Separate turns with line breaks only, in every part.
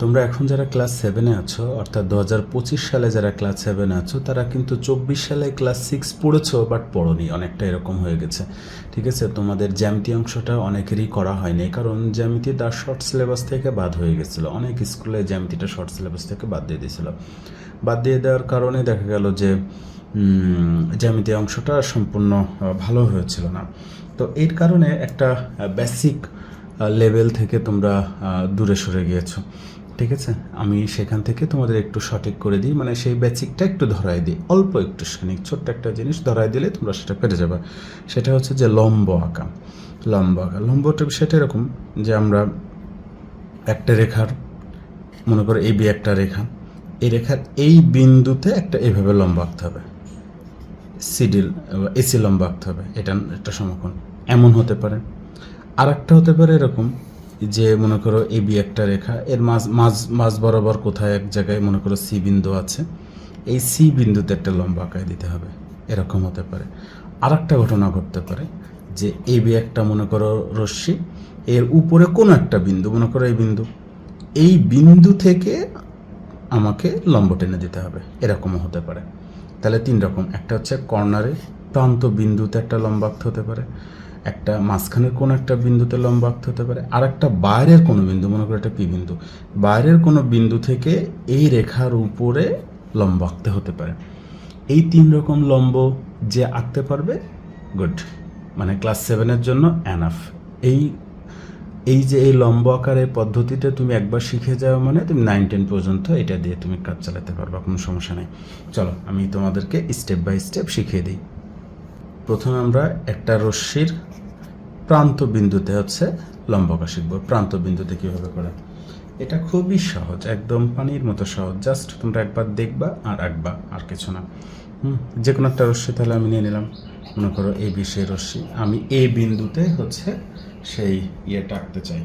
তোমরা এখন যারা ক্লাস সেভেনে আছো, অর্থাৎ দু হাজার পঁচিশ সালে যারা ক্লাস সেভেনে আছো, তারা কিন্তু চব্বিশ সালে ক্লাস সিক্স পড়েছো, বাট পড়োনি, অনেকটা এরকম হয়ে গেছে। ঠিক আছে, তোমাদের জ্যামিতি অংশটা অনেকেরই করা হয়নি, কারণ জ্যামিতি তার শর্ট সিলেবাস থেকে বাদ হয়ে গেছিল। অনেক স্কুলে জ্যামিতিটা শর্ট সিলেবাস থেকে বাদ দিয়ে দিয়েছিল। বাদ দিয়ে দেওয়ার কারণে দেখা গেল যে জ্যামিতি অংশটা সম্পূর্ণ ভালো হয়েছিল না। তো এর কারণে একটা বেসিক লেভেল থেকে তোমরা দূরে সরে গিয়েছো। ঠিক আছে? আমি সেখান থেকে তোমাদের একটু সঠিক করে দিই। মানে সেই বেসিকটা একটু ধরাই দিই। অল্প একটু খানিক ছোট্ট একটা জিনিস ধরাই দিলে তোমরা সেটা পেরে যাবে। সেটা হচ্ছে যে লম্ব আঁকা। লম্ব আঁকা। লম্বটা বিষয়টা এরকম যে আমরা একটা রেখার, মনে করো এই বি একটা রেখা, এই রেখার এই বিন্দুতে একটা এভাবে লম্ব আঁকতে হবে। সিডিল এসি লম্ব আঁকতে হবে। এটা একটা সমকোণ। এমন হতে পারে। আর একটা হতে পারে এরকম যে মনে করো এ বি একটা রেখা, এর মাঝ মাঝ মাঝ বরাবর কোথায় এক জায়গায় মনে করো সি বিন্দু আছে, এই সি বিন্দুতে একটা লম্বা আঁকায় দিতে হবে, এরকম হতে পারে। আর একটা ঘটনা ঘটতে পারে যে এ বি একটা মনে করো রশ্মি, এর উপরে কোনো একটা বিন্দু, মনে করো এই বিন্দু এই বিন্দু থেকে আমাকে লম্ব টেনে দিতে হবে, এরকমও হতে পারে। তাহলে তিন রকম, একটা হচ্ছে কর্নারে প্রান্ত বিন্দুতে একটা লম্বা আঁকতে হতে পারে একটা মাঝখানের কোনো একটা বিন্দুতে লম্বা আঁকতে হতে পারে আর একটা বাইরের কোনো বিন্দু, মনে করো একটা পি বিন্দু, বাইরের কোনো বিন্দু থেকে এই রেখার উপরে লম্ব আঁকতে হতে পারে। এই তিন রকম লম্ব যে আঁকতে পারবে, গুড মানে ক্লাস সেভেনের জন্য অ্যানাফ এই এই যে এই লম্ব আকারের পদ্ধতিটা তুমি একবার শিখে যাও মানে তুমি নাইন টেন পর্যন্ত এটা দিয়ে তুমি কাজ চালাতে পারবা, কোনো সমস্যা নেই। চলো, আমি তোমাদেরকে স্টেপ বাই স্টেপ শিখিয়ে দিই। প্রথমে আমরা একটা রশ্মির প্রান্ত বিন্দুতে হচ্ছে লম্বকা শিখব। প্রান্ত বিন্দুতে কীভাবে করে? এটা খুবই সহজ, একদম পানির মতো সহজ। জাস্ট তোমরা একবার দেখবা আর আঁকবা, আর কিছু না। হুম যে কোনো একটা রশ্মি তাহলে আমি নিয়ে নিলাম। মনে করো এই বিষয়ে রশ্মি। আমি এ বিন্দুতে হচ্ছে সেই ইয়েটা আঁকতে চাই,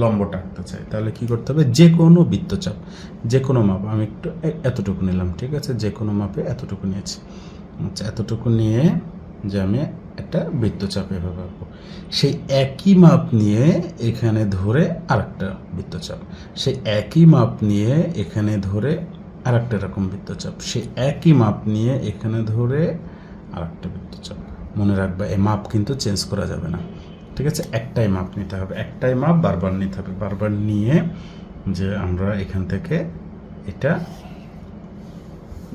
লম্বটা আঁকতে চাই। তাহলে কি করতে হবে? যে কোনো বৃত্তচাপ যে কোনো মাপ। আমি একটু এতটুকু নিলাম, ঠিক আছে? যে কোনো মাপে এতটুকু নিয়েছি। আচ্ছা এতটুকু নিয়ে যে আমি একটা বৃত্তচাপ এভাবে আঁকবো। সেই একই মাপ নিয়ে এখানে ধরে আরেকটা বৃত্তচাপ। সেই একই মাপ নিয়ে এখানে ধরে আরেকটা এরকম বৃত্তচাপ। সেই একই মাপ নিয়ে এখানে ধরে আরেকটা বৃত্তচাপ। মনে রাখবা, এই মাপ কিন্তু চেঞ্জ করা যাবে না। ঠিক আছে? একটাই মাপ নিতে হবে। একটাই মাপ বারবার নিতে হবে। বারবার নিয়ে যে আমরা এখান থেকে এটা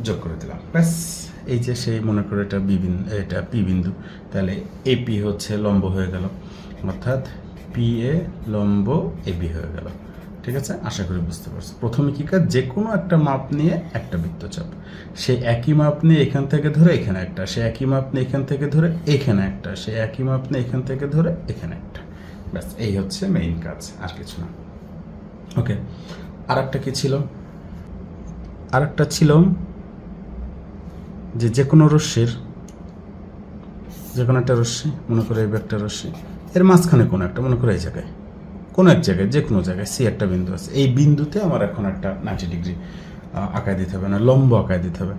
যোগ করে দিলাম। ব্যাস। এই যে সেই মনে করে এটা বি এটা পি বিন্দু। তাহলে এপি হচ্ছে লম্ব হয়ে গেল। অর্থাৎ পি এ লম্ব এবি হয়ে গেল। ঠিক আছে? আশা করি বুঝতে পারছ। প্রথমে কী কাজ? যে কোনো একটা মাপ নিয়ে একটা বৃত্তচাপ। সেই একই মাপ নিয়ে এখান থেকে ধরে এখানে একটা, সে একই মাপ নিয়ে এখান থেকে ধরে এখানে একটা, সে একই মাপ নিয়ে এখান থেকে ধরে এখানে একটা। ব্যাস, এই হচ্ছে মেইন কাজ, আর কিছু না। ওকে আর একটা কী ছিল? আর একটা ছিল যে যে কোনো রশ্মির যে কোনো একটা রশ্মি, মনে করে এই একটা রশ্মি, এর মাঝখানে কোনো একটা, মনে করে এই জায়গায়, কোনো এক জায়গায় যে কোনো জায়গায় সি একটা বিন্দু আছে। এই বিন্দুতে আমার এখন একটা নাইনটি ডিগ্রি আঁকায় দিতে হবে না, লম্ব আঁকায় দিতে হবে।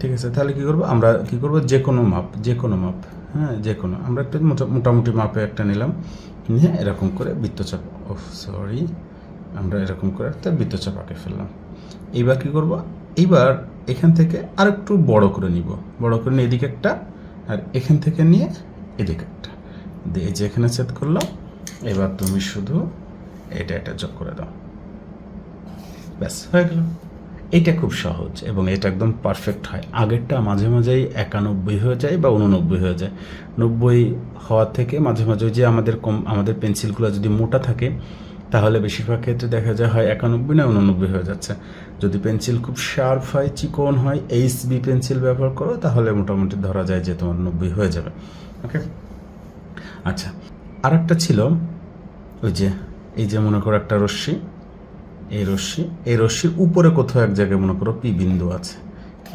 ঠিক আছে? তাহলে কী করব? আমরা কী করব? যে কোনো মাপ যে কোনো মাপ হ্যাঁ যে কোনো আমরা একটা মোটা- মোটামুটি মাপে একটা নিলাম। নিয়ে এরকম করে বৃত্তচাপ, ও সরি আমরা এরকম করে একটা বৃত্তচাপ আঁকে ফেললাম। এইবার কী করব? এইবার এখান থেকে আর একটু বড় করে নিব। বড় করে নিয়ে এদিকে একটা, আর এখান থেকে নিয়ে এদিকে একটা। দিয়ে যে এখানে সেট করল এবার তুমি শুধু এটা এটা যোগ করে দাও। ব্যাস, হয়ে গেল। এইটা খুব সহজ এবং এটা একদম পারফেক্ট হয়। আগেরটা মাঝে মাঝেই একানব্বই হয়ে যায় বা উননব্বই হয়ে যায়। নব্বই হওয়ার থেকে মাঝে মাঝে যে আমাদের কম, আমাদের পেন্সিলগুলো যদি মোটা থাকে, তাহলে বেশিরভাগ ক্ষেত্রে দেখা যায় হয় একানব্বই না উননব্বই হয়ে যাচ্ছে। যদি পেন্সিল খুব শার্প হয়, চিকন হয় এইচ বি পেন্সিল ব্যবহার করো, তাহলে মোটামুটি ধরা যায় যে তোমার নব্বই হয়ে যাবে। ওকে আচ্ছা আর একটা ছিল ওই যে, এই যে মনে করো একটা রশ্মি, এই রশ্মি, এই রশ্মির উপরে কোথাও এক জায়গায় মনে করো পি বিন্দু আছে?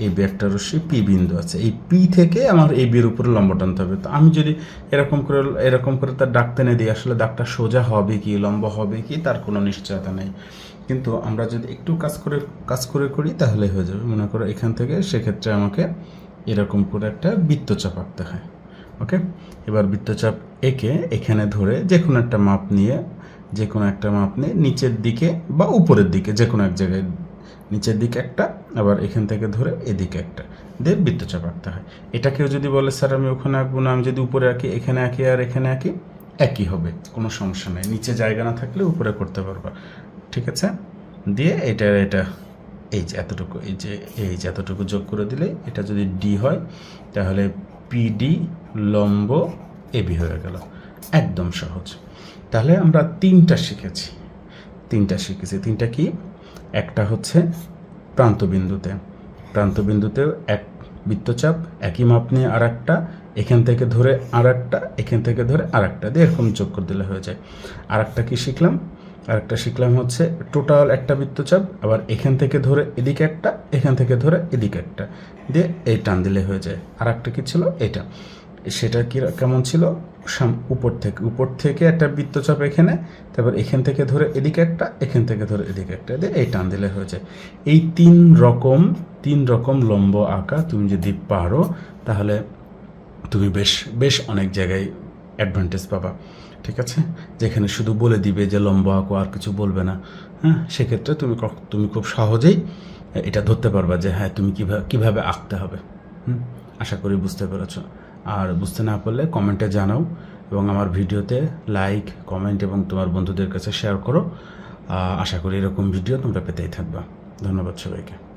এই বি রশ্মি পি বিন্দু আছে। এই পি থেকে আমার এই বির উপরে লম্ব টানতে হবে। তো আমি যদি এরকম করে এরকম করে তার দাগ টেনে দিই, আসলে দাগটা সোজা হবে কি, লম্ব হবে কি, তার কোনো নিশ্চয়তা নেই। কিন্তু আমরা যদি একটু কাজ করে কাজ করে করি, তাহলে হয়ে যাবে। মনে করো এখান থেকে সেক্ষেত্রে আমাকে এরকম করে একটা বৃত্তচাপ আঁকতে হয়। ওকে? এবার বৃত্তচাপ এঁকে এখানে ধরে যে কোনো একটা মাপ নিয়ে যে কোনো একটা মাপ নিয়ে নিচের দিকে বা উপরের দিকে যে কোনো এক জায়গায় নিচের দিকে একটা, আবার এখান থেকে ধরে এদিকে একটা। দিয়ে বৃত্তচাপ আঁকতে হয়। এটা কেউ যদি বলে, স্যার, আমি ওখানে আঁকবো না, আমি যদি উপরে আঁকি, এখানে আঁকি আর এখানে আঁকি, একই হবে, কোনো সমস্যা নেই। নিচে জায়গা না থাকলে উপরে করতে পারবা। ঠিক আছে? দিয়ে এটা এটা, এই যে এতটুকু, এই যে এই যে এতটুকু যোগ করে দিলে এটা যদি ডি হয়, তাহলে পিডি লম্ব এবি হয়ে গেল। একদম সহজ। তাহলে আমরা তিনটা শিখেছি। তিনটা শিখেছি। তিনটা কি? একটা হচ্ছে প্রান্তবিন্দুতে। প্রান্তবিন্দুতেও এক বৃত্তচাপ, একই মাপ নিয়ে আর একটা এখান থেকে ধরে আর একটা এখান থেকে ধরে আর একটা দিয়ে এরকম যোগ করে দিলে হয়ে যায়। আর একটা কী শিখলাম? আর একটা শিখলাম হচ্ছে টোটাল একটা বৃত্তচাপ, আবার এখান থেকে ধরে এদিকে একটা, এখান থেকে ধরে এদিকে একটা, দিয়ে এই টান দিলে হয়ে যায়। আর একটা কী ছিল? এটা সেটা কি, কেমন ছিল? উপর থেকে উপর থেকে একটা বৃত্তচাপ এখানে, তারপর এখান থেকে ধরে এদিকে একটা, এখান থেকে ধরে এদিকে একটা, দিয়ে এই টান দিলে হয়ে যায়। এই তিন রকম তিন রকম লম্ব আঁকা তুমি যদি পারো, তাহলে তুমি বেশ বেশ অনেক জায়গায় অ্যাডভান্টেজ পাবা, ঠিক আছে? যেখানে শুধু বলে দিবে যে লম্ব আঁকো, আর কিছু বলবে না হ্যাঁ? সেক্ষেত্রে তুমি তুমি খুব সহজেই এটা ধরতে পারবা যে হ্যাঁ তুমি কীভাবে কীভাবে আঁকতে হবে, হুম? আশা করি বুঝতে পেরেছ। আর বুঝতে না পারলে কমেন্টে জানাও এবং আমার ভিডিওতে লাইক কমেন্ট এবং তোমার বন্ধুদের কাছে শেয়ার করো। আশা করি এরকম ভিডিও তোমরা পেতেই থাকবা। ধন্যবাদ সবাইকে।